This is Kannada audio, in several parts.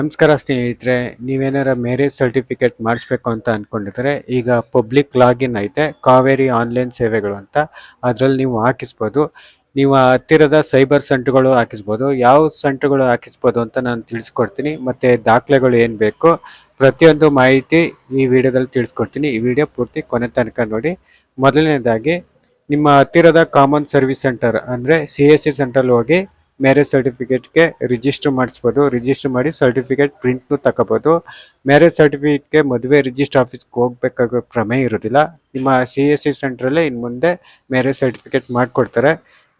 ನಮಸ್ಕಾರ ಸ್ನೇಹಿತರೆ, ನೀವೇನಾರ ಮ್ಯಾರೇಜ್ ಸರ್ಟಿಫಿಕೇಟ್ ಮಾಡಿಸ್ಬೇಕು ಅಂತ ಅಂದ್ಕೊಂಡಿದ್ರೆ ಈಗ ಪಬ್ಲಿಕ್ ಲಾಗಿನ್ ಐತೆ, ಕಾವೇರಿ ಆನ್ಲೈನ್ ಸೇವೆಗಳು ಅಂತ. ಅದರಲ್ಲಿ ನೀವು ಹಾಕಿಸ್ಬೋದು. ನೀವು ಹತ್ತಿರದ ಸೈಬರ್ ಸೆಂಟ್ರ್ಗಳು ಹಾಕಿಸ್ಬೋದು. ಯಾವ ಸೆಂಟ್ರ್ಗಳು ಹಾಕಿಸ್ಬೋದು ಅಂತ ನಾನು ತಿಳಿಸ್ಕೊಡ್ತೀನಿ. ಮತ್ತು ದಾಖಲೆಗಳು ಏನು ಬೇಕು, ಪ್ರತಿಯೊಂದು ಮಾಹಿತಿ ಈ ವಿಡಿಯೋದಲ್ಲಿ ತಿಳಿಸ್ಕೊಡ್ತೀನಿ. ಈ ವಿಡಿಯೋ ಪೂರ್ತಿ ಕೊನೆ ತನಕ ನೋಡಿ. ಮೊದಲನೇದಾಗಿ, ನಿಮ್ಮ ಹತ್ತಿರದ ಕಾಮನ್ ಸರ್ವಿಸ್ ಸೆಂಟರ್ ಅಂದರೆ ಸಿ ಎಸ್ ಸಿ ಸೆಂಟ್ರಲ್ಲಿ ಹೋಗಿ ಮ್ಯಾರೇಜ್ ಸರ್ಟಿಫಿಕೇಟ್ಗೆ ರಿಜಿಸ್ಟರ್ ಮಾಡಿಸ್ಬೋದು. ರಿಜಿಸ್ಟರ್ ಮಾಡಿ ಸರ್ಟಿಫಿಕೇಟ್ ಪ್ರಿಂಟ್ನು ತಗೋಬೋದು. ಮ್ಯಾರೇಜ್ ಸರ್ಟಿಫಿಕೇಟ್ಗೆ ಮದುವೆ ರಿಜಿಸ್ಟರ್ ಆಫೀಸ್ಗೆ ಹೋಗ್ಬೇಕಾಗೋ ಪ್ರಮೇಯ ಇರೋದಿಲ್ಲ. ನಿಮ್ಮ ಸಿ ಎಸ್ ಸಿ ಸೆಂಟ್ರಲ್ಲೇ ಇನ್ನು ಮುಂದೆ ಮ್ಯಾರೇಜ್ ಸರ್ಟಿಫಿಕೇಟ್ ಮಾಡಿಕೊಡ್ತಾರೆ.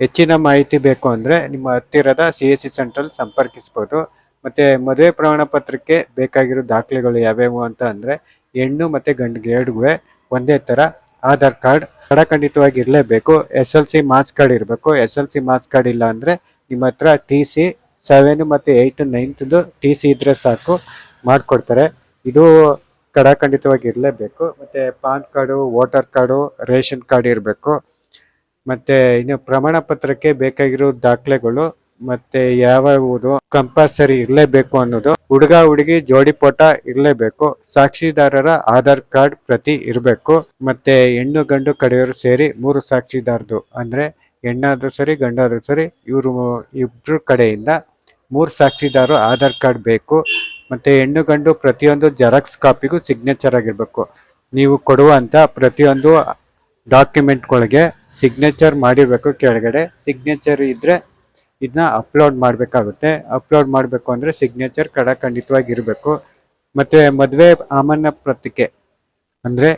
ಹೆಚ್ಚಿನ ಮಾಹಿತಿ ಬೇಕು ಅಂದರೆ ನಿಮ್ಮ ಹತ್ತಿರದ ಸಿ ಎಸ್ ಸಿ ಸೆಂಟ್ರಲ್ಲಿ ಸಂಪರ್ಕಿಸ್ಬೋದು. ಮತ್ತು ಮದುವೆ ಪ್ರಮಾಣ ಪತ್ರಕ್ಕೆ ಬೇಕಾಗಿರೋ ದಾಖಲೆಗಳು ಯಾವ್ಯಾವು ಅಂತ ಅಂದರೆ ಹೆಣ್ಣು ಮತ್ತು ಗಂಡಿಗೆ ಎರಡುಗೂ ಒಂದೇ ಥರ ಆಧಾರ್ ಕಾರ್ಡ್ ಖಡಖಂಡಿತವಾಗಿ ಇರಲೇಬೇಕು. S L C marks card ಇರಬೇಕು. S L C marks card ಇಲ್ಲ ಅಂದರೆ ನಿಮ್ಮ ಹತ್ರ ಟಿ ಸಿ ಸೆವೆನ್ ಮತ್ತು ಏಯ್ಟ್ ನೈನ್ತ್ದು ಟಿ ಸಿ ಇದ್ದರೆ ಸಾಕು, ಮಾಡಿಕೊಡ್ತಾರೆ. ಇದು ಕಡಾಖಂಡಿತವಾಗಿ ಇರಲೇಬೇಕು ಮತ್ತು PAN card, voter card, ration card ಇರಬೇಕು. ಮತ್ತು ಇನ್ನು ಪ್ರಮಾಣ ಪತ್ರಕ್ಕೆ ಬೇಕಾಗಿರೋ ದಾಖಲೆಗಳು, ಮತ್ತೆ ಯಾವ್ಯಾವುದು ಕಂಪಲ್ಸರಿ ಇರಲೇಬೇಕು ಅನ್ನೋದು, ಹುಡುಗ, ಹುಡುಗಿ, ಜೋಡಿ ಫೋಟೋ ಇರಲೇಬೇಕು. ಸಾಕ್ಷಿದಾರರ ಆಧಾರ್ ಕಾರ್ಡ್ ಪ್ರತಿ ಇರಬೇಕು. ಮತ್ತೆ ಹೆಣ್ಣು, ಗಂಡು ಕಡೆಯವರು ಸೇರಿ ಮೂರು ಸಾಕ್ಷಿದಾರದು ಅಂದ್ರೆ ಹೆಣ್ಣಾದ್ರೂ ಸರಿ, ಗಂಡಾದ್ರೂ ಸರಿ, ಇವರು ಇಬ್ರು ಕಡೆಯಿಂದ ಮೂರು ಸಾಕ್ಷಿದಾರರು ಆಧಾರ್ ಕಾರ್ಡ್ ಬೇಕು. ಮತ್ತೆ ಹೆಣ್ಣು, ಗಂಡು ಪ್ರತಿಯೊಂದು ಜೆರಾಕ್ಸ್ ಕಾಪಿಗೂ ಸಿಗ್ನೇಚರ್ ಆಗಿರಬೇಕು. ನೀವು ಕೊಡುವಂತ ಪ್ರತಿಯೊಂದು ಡಾಕ್ಯುಮೆಂಟ್ಗಳಿಗೆ ಸಿಗ್ನೇಚರ್ ಮಾಡಿರಬೇಕು ಕೆಳಗಡೆ. ಸಿಗ್ನೇಚರ್ ಇದ್ರೆ ಇದನ್ನ ಅಪ್ಲೋಡ್ ಮಾಡಬೇಕಾಗುತ್ತೆ. ಅಪ್ಲೋಡ್ ಮಾಡಬೇಕು ಅಂದರೆ ಸಿಗ್ನೇಚರ್ ಕಡ ಖಂಡಿತವಾಗಿ ಇರಬೇಕು ಮತ್ತು ಮದುವೆ ಆಮಂತ್ರಣ ಪತ್ರಿಕೆ ಅಂದರೆ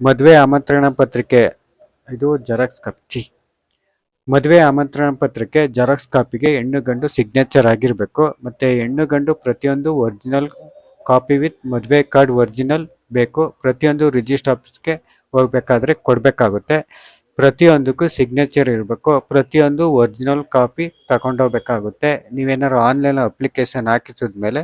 ಮದುವೆ ಆಮಂತ್ರಣ ಪತ್ರಿಕೆ. ಇದು ಜೆರಾಕ್ಸ್ ಕಾಪಿ. ಮದುವೆ ಆಮಂತ್ರಣ ಪತ್ರಕ್ಕೆ ಜೆರಾಕ್ಸ್ ಕಾಪಿಗೆ ಹೆಣ್ಣು ಗಂಡು ಸಿಗ್ನೇಚರ್ ಆಗಿರಬೇಕು. ಮತ್ತು ಹೆಣ್ಣು ಗಂಡು ಪ್ರತಿಯೊಂದು ಒರಿಜಿನಲ್ ಕಾಪಿ ವಿತ್ ಮದುವೆ ಕಾರ್ಡ್ ಒರಿಜಿನಲ್ ಬೇಕು. ಪ್ರತಿಯೊಂದು ರಿಜಿಸ್ಟರ್ ಆಫೀಸ್ಗೆ ಹೋಗಬೇಕಾದ್ರೆ ಕೊಡಬೇಕಾಗುತ್ತೆ. ಪ್ರತಿಯೊಂದಕ್ಕೂ ಸಿಗ್ನೇಚರ್ ಇರಬೇಕು. ಪ್ರತಿಯೊಂದು ಒರಿಜಿನಲ್ ಕಾಪಿ ತಗೊಂಡೋಗ್ಬೇಕಾಗುತ್ತೆ. ನೀವೇನಾದ್ರು ಆನ್ಲೈನ್ ಅಪ್ಲಿಕೇಶನ್ ಹಾಕಿಸಿದ್ಮೇಲೆ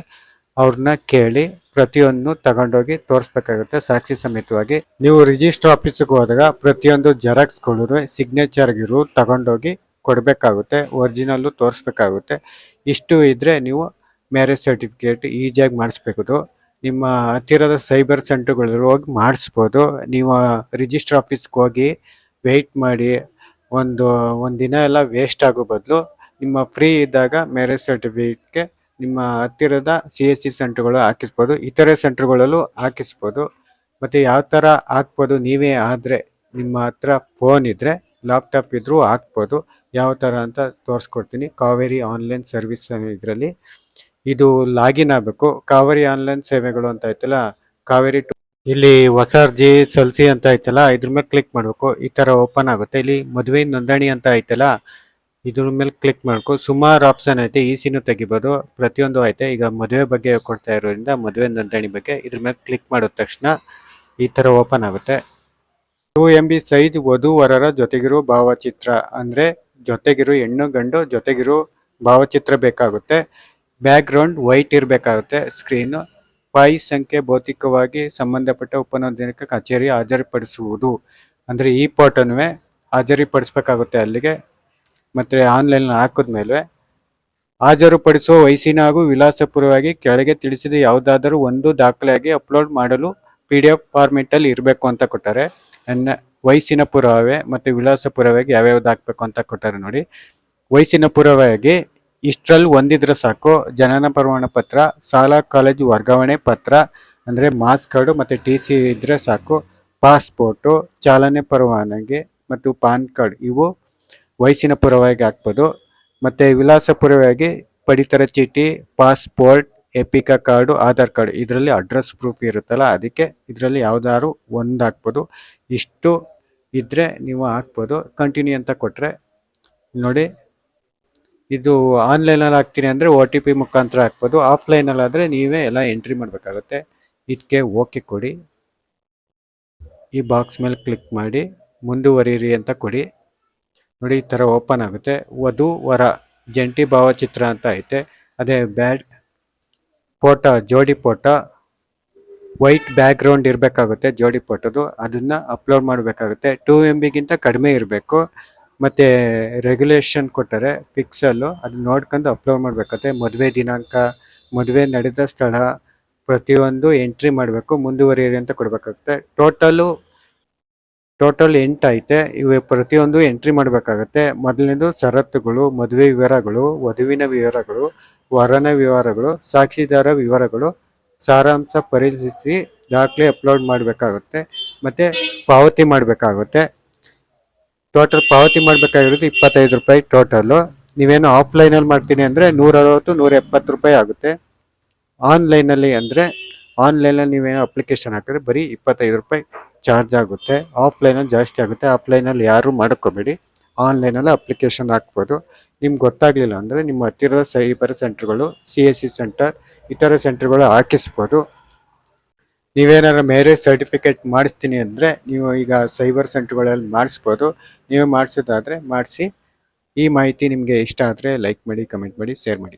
ಅವ್ರನ್ನ ಕೇಳಿ ಪ್ರತಿಯೊಂದು ತಗೊಂಡೋಗಿ ತೋರಿಸ್ಬೇಕಾಗುತ್ತೆ. ಸಾಕ್ಷಿ ಸಮೇತವಾಗಿ ನೀವು ರಿಜಿಸ್ಟರ್ ಆಫೀಸ್ಗೆ ಹೋದಾಗ ಪ್ರತಿಯೊಂದು ಜೆರಾಕ್ಸ್ಗಳು ಸಿಗ್ನೇಚರ್ಗಿರು ತಗೊಂಡೋಗಿ ಕೊಡಬೇಕಾಗುತ್ತೆ. ಒರಿಜಿನಲ್ಲು ತೋರಿಸ್ಬೇಕಾಗುತ್ತೆ. ಇಷ್ಟು ಇದ್ದರೆ ನೀವು ಮ್ಯಾರೇಜ್ ಸರ್ಟಿಫಿಕೇಟ್ ಈಸಿಯಾಗಿ ಮಾಡಿಸ್ಬೇಕು ನಿಮ್ಮ ಹತ್ತಿರದ ಸೈಬರ್ ಸೆಂಟರ್ಗಳು ಹೋಗಿ ಮಾಡಿಸ್ಬೋದು. ನೀವು ರಿಜಿಸ್ಟರ್ ಆಫೀಸ್ಗೆ ಹೋಗಿ ವೆಯ್ಟ್ ಮಾಡಿ ಒಂದು ಒಂದು ದಿನ ಎಲ್ಲ ವೇಸ್ಟ್ ಆಗೋ ಬದಲು ನಿಮ್ಮ ಫ್ರೀ ಇದ್ದಾಗ ಮ್ಯಾರೇಜ್ ಸರ್ಟಿಫಿಕೇಟ್ಗೆ ನಿಮ್ಮ ಹತ್ತಿರದ ಸಿ ಎಸ್ ಸಿ ಸೆಂಟರ್ಗಳು ಹಾಕಿಸ್ಬೋದು. ಇತರೆ ಸೆಂಟರ್ಗಳಲ್ಲೂ ಹಾಕಿಸ್ಬೋದು. ಮತ್ತು ಯಾವ ಥರ ಹಾಕ್ಬೋದು ನೀವೇ ಆದರೆ ನಿಮ್ಮ ಹತ್ರ ಫೋನ್ ಇದ್ದರೆ ಲ್ಯಾಪ್ಟಾಪ್ ಇದ್ದರೂ ಹಾಕ್ಬೋದು. ಯಾವ ಥರ ಅಂತ ತೋರಿಸ್ಕೊಡ್ತೀನಿ. ಕಾವೇರಿ ಆನ್ಲೈನ್ ಸರ್ವಿಸ್ ಇದರಲ್ಲಿ. ಇದು ಲಾಗಿನ್ ಆಗಬೇಕು. ಕಾವೇರಿ ಆನ್ಲೈನ್ ಸೇವೆಗಳು ಅಂತ ಐತಲ್ಲ, ಕಾವೇರಿ ಇಲ್ಲಿ ಹೊಸ ಅರ್ಜಿ ಸಲ್ಸಿ ಅಂತ ಐತಲ್ಲ, ಇದ್ರ ಮೇಲೆ ಕ್ಲಿಕ್ ಮಾಡಬೇಕು. ಈ ಥರ ಓಪನ್ ಆಗುತ್ತೆ. ಇಲ್ಲಿ ಮದುವೆ ನೋಂದಣಿ ಅಂತ ಐತಲ್ಲ ಇದ್ರ ಮೇಲೆ ಕ್ಲಿಕ್ ಮಾಡ್ಕೊ. ಸುಮಾರು ಆಪ್ಷನ್ ಐತೆ, ಈಸಿನೂ ತೆಗಿಬೋದು. ಪ್ರತಿಯೊಂದು ಐತೆ. ಈಗ ಮದುವೆ ಬಗ್ಗೆ ಕೊಡ್ತಾ ಇರೋದ್ರಿಂದ ಮದುವೆ ನೋಂದಣಿ ಬಗ್ಗೆ ಇದ್ರ ಮೇಲೆ ಕ್ಲಿಕ್ ಮಾಡಿದ ತಕ್ಷಣ ಈ ಥರ ಓಪನ್ ಆಗುತ್ತೆ. ಟೂ ಎಂ ಬಿ ಸೈಜ್ ವಧು ವರರ ಜೊತೆಗಿರೋ ಭಾವಚಿತ್ರ. ಅಂದರೆ ಜೊತೆಗಿರೋ ಹೆಣ್ಣು, ಗಂಡು ಜೊತೆಗಿರೋ ಭಾವಚಿತ್ರ ಬೇಕಾಗುತ್ತೆ. ಬ್ಯಾಕ್ ಗ್ರೌಂಡ್ ವೈಟ್ ಇರಬೇಕಾಗುತ್ತೆ ಸ್ಕ್ರೀನು. ಫೈ ಸಂಖ್ಯೆ ಭೌತಿಕವಾಗಿ ಸಂಬಂಧಪಟ್ಟ ಉಪನೋಂದಣಿಕ ಕಚೇರಿ ಹಾಜರಿಪಡಿಸುವುದು. ಅಂದರೆ ಈ ಫೋಟೋನೂ ಹಾಜರಿಪಡಿಸ್ಬೇಕಾಗುತ್ತೆ ಅಲ್ಲಿಗೆ. ಮತ್ತು ಆನ್ಲೈನ್ ಹಾಕಿದ್ಮೇಲೆ ಹಾಜರುಪಡಿಸುವ ವಯಸ್ಸಿನ ಹಾಗೂ ವಿಳಾಸಪೂರ್ವವಾಗಿ ಕೆಳಗೆ ತಿಳಿಸಿದ ಯಾವುದಾದರೂ ಒಂದು ದಾಖಲೆಯಾಗಿ ಅಪ್ಲೋಡ್ ಮಾಡಲು ಪಿ ಡಿ ಎಫ್ ಫಾರ್ಮೆಟಲ್ಲಿ ಇರಬೇಕು ಅಂತ ಕೊಟ್ಟಾರೆ ನನ್ನ ವಯಸ್ಸಿನ ಪುರಾವೆ ಮತ್ತು ವಿಳಾಸ ಪುರಾವೆಗೆ ಯಾವ್ಯಾವ್ದು ಹಾಕಬೇಕು ಅಂತ ಕೊಟ್ಟಾರೆ ನೋಡಿ. ವಯಸ್ಸಿನ ಪುರಾವೆಯಾಗಿ ಇಷ್ಟರಲ್ಲಿ ಒಂದಿದ್ರೆ ಸಾಕು. ಜನನ ಪ್ರಮಾಣ ಪತ್ರ, ಶಾಲಾ, ಕಾಲೇಜು ವರ್ಗಾವಣೆ ಪತ್ರ, ಅಂದರೆ ಮಾಸ್ ಕಾರ್ಡು ಮತ್ತು ಟಿ ಸಿ ಇದ್ದರೆ ಸಾಕು. ಪಾಸ್ಪೋರ್ಟು, ಚಾಲನೆ ಪರವಾನಗಿ ಮತ್ತು ಪಾನ್ ಕಾರ್ಡ್ ಇವು ವಯಸ್ಸಿನ ಪುರಾವೆಗೆ ಹಾಕ್ಬೋದು. ಮತ್ತು ವಿಳಾಸ ಪುರಾವೆಯಾಗಿ ಪಡಿತರ ಚೀಟಿ, passport, EPIC card, Aadhaar card ಇದರಲ್ಲಿ ಅಡ್ರೆಸ್ ಪ್ರೂಫ್ ಇರುತ್ತಲ್ಲ, ಅದಕ್ಕೆ ಇದರಲ್ಲಿ ಯಾವ್ದಾದ್ರು ಒಂದು ಹಾಕ್ಬೋದು. ಇಷ್ಟು ಇದ್ದರೆ ನೀವು ಹಾಕ್ಬೋದು. ಕಂಟಿನ್ಯೂ ಅಂತ ಕೊಟ್ಟರೆ ನೋಡಿ. ಇದು ಆನ್ಲೈನಲ್ಲಿ ಹಾಕ್ತೀನಿ ಅಂದರೆ ಒ ಟಿ ಪಿ ಮುಖಾಂತರ ಹಾಕ್ಬೋದು. ಆಫ್ಲೈನಲ್ಲಿ ಆದರೆ ನೀವೇ ಎಲ್ಲ ಎಂಟ್ರಿ ಮಾಡಬೇಕಾಗುತ್ತೆ. ಇದಕ್ಕೆ ಓಕೆ ಕೊಡಿ. ಈ ಬಾಕ್ಸ್ ಮೇಲೆ ಕ್ಲಿಕ್ ಮಾಡಿ ಮುಂದುವರಿಯಿರಿ ಅಂತ ಕೊಡಿ. ನೋಡಿ, ಈ ಥರ ಓಪನ್ ಆಗುತ್ತೆ. ವಧು, ವರ, ಜಂಟಿ ಭಾವಚಿತ್ರ ಅಂತ ಐತೆ. ಅದೇ ಬ್ಯಾಡ್ ಫೋಟೋ ಜೋಡಿ ಫೋಟೋ ವೈಟ್ ಬ್ಯಾಕ್ ಗ್ರೌಂಡ್ ಇರಬೇಕಾಗುತ್ತೆ ಜೋಡಿ ಫೋಟೋದು ಅದನ್ನು ಅಪ್ಲೋಡ್ ಮಾಡಬೇಕಾಗುತ್ತೆ. ಟೂ ಎಂ ಬಿಗಿಂತ ಕಡಿಮೆ ಇರಬೇಕು. ಮತ್ತು ರೆಗ್ಯುಲೇಷನ್ ಕೊಟ್ಟರೆ ಪಿಕ್ಸಲ್ಲು ಅದು ನೋಡ್ಕೊಂಡು ಅಪ್ಲೋಡ್ ಮಾಡಬೇಕಾಗುತ್ತೆ. ಮದುವೆ ದಿನಾಂಕ, ಮದುವೆ ನಡೆದ ಸ್ಥಳ, ಪ್ರತಿಯೊಂದು ಎಂಟ್ರಿ ಮಾಡಬೇಕು. ಮುಂದುವರಿಯಿರಿ ಅಂತ ಕೊಡಬೇಕಾಗುತ್ತೆ. ಟೋಟಲು ಟೋಟಲ್ ಎಂಟು ಐತೆ. ಇವು ಪ್ರತಿಯೊಂದು ಎಂಟ್ರಿ ಮಾಡಬೇಕಾಗತ್ತೆ. ಮೊದಲನೇದು ಷರತ್ತುಗಳು, ಮದುವೆ ವಿವರಗಳು, ವಧುವಿನ ವಿವರಗಳು, ವರನ ವಿವರಗಳು, ಸಾಕ್ಷಿದಾರ ವಿವರಗಳು, ಸಾರಾಂಶ ಪರಿಶೀಲಿಸಿ ದಾಖಲೆ ಅಪ್ಲೋಡ್ ಮಾಡಬೇಕಾಗುತ್ತೆ. ಮತ್ತು ಪಾವತಿ ಮಾಡಬೇಕಾಗುತ್ತೆ. ಟೋಟಲ್ ಪಾವತಿ ಮಾಡಬೇಕಾಗಿರೋದು ಇಪ್ಪತ್ತೈದು ರೂಪಾಯಿ ಟೋಟಲು ನೀವೇನು ಆಫ್ಲೈನಲ್ಲಿ ಮಾಡ್ತೀನಿ ಅಂದರೆ ನೂರ ಅರವತ್ತು ನೂರ ಎಪ್ಪತ್ತು ರೂಪಾಯಿ ಆಗುತ್ತೆ. ಆನ್ಲೈನಲ್ಲಿ ಅಂದರೆ ಆನ್ಲೈನಲ್ಲಿ ನೀವೇನು ಅಪ್ಲಿಕೇಶನ್ ಹಾಕಿದ್ರೆ ಬರೀ ಇಪ್ಪತ್ತೈದು ರೂಪಾಯಿ. ಚಾರ್ಜ್ ಆಗುತ್ತೆ ಆಫ್ಲೈನಲ್ಲಿ ಜಾಸ್ತಿ ಆಗುತ್ತೆ ಆಫ್ಲೈನಲ್ಲಿ ಯಾರೂ ಮಾಡ್ಕೋಬೇಡಿ. ಆನ್ಲೈನಲ್ಲಿ ಅಪ್ಲಿಕೇಶನ್ ಹಾಕ್ಬೋದು. ನಿಮ್ಗೆ ಗೊತ್ತಾಗಲಿಲ್ಲ ಅಂದರೆ ನಿಮ್ಮ ಹತ್ತಿರದ ಸೈಬರ್ ಸೆಂಟರ್ಗಳು ಸಿ ಎಸ್ ಸಿ ಸೆಂಟರ್ ಇತರ ಸೆಂಟ್ರ್ಗಳು ಹಾಕಿಸ್ಬೋದು. ನೀವೇನಾದ್ರು ಮ್ಯಾರೇಜ್ ಸರ್ಟಿಫಿಕೇಟ್ ಮಾಡಿಸ್ತೀನಿ ಅಂದರೆ ನೀವು ಈಗ ಸೈಬರ್ ಸೆಂಟ್ರ್ಗಳಲ್ಲಿ ಮಾಡಿಸ್ಬೋದು. ನೀವು ಮಾಡಿಸೋದಾದರೆ ಮಾಡಿಸಿ. ಈ ಮಾಹಿತಿ ನಿಮಗೆ ಇಷ್ಟ ಆದರೆ ಲೈಕ್ ಮಾಡಿ ಕಮೆಂಟ್ ಮಾಡಿ ಶೇರ್ ಮಾಡಿ.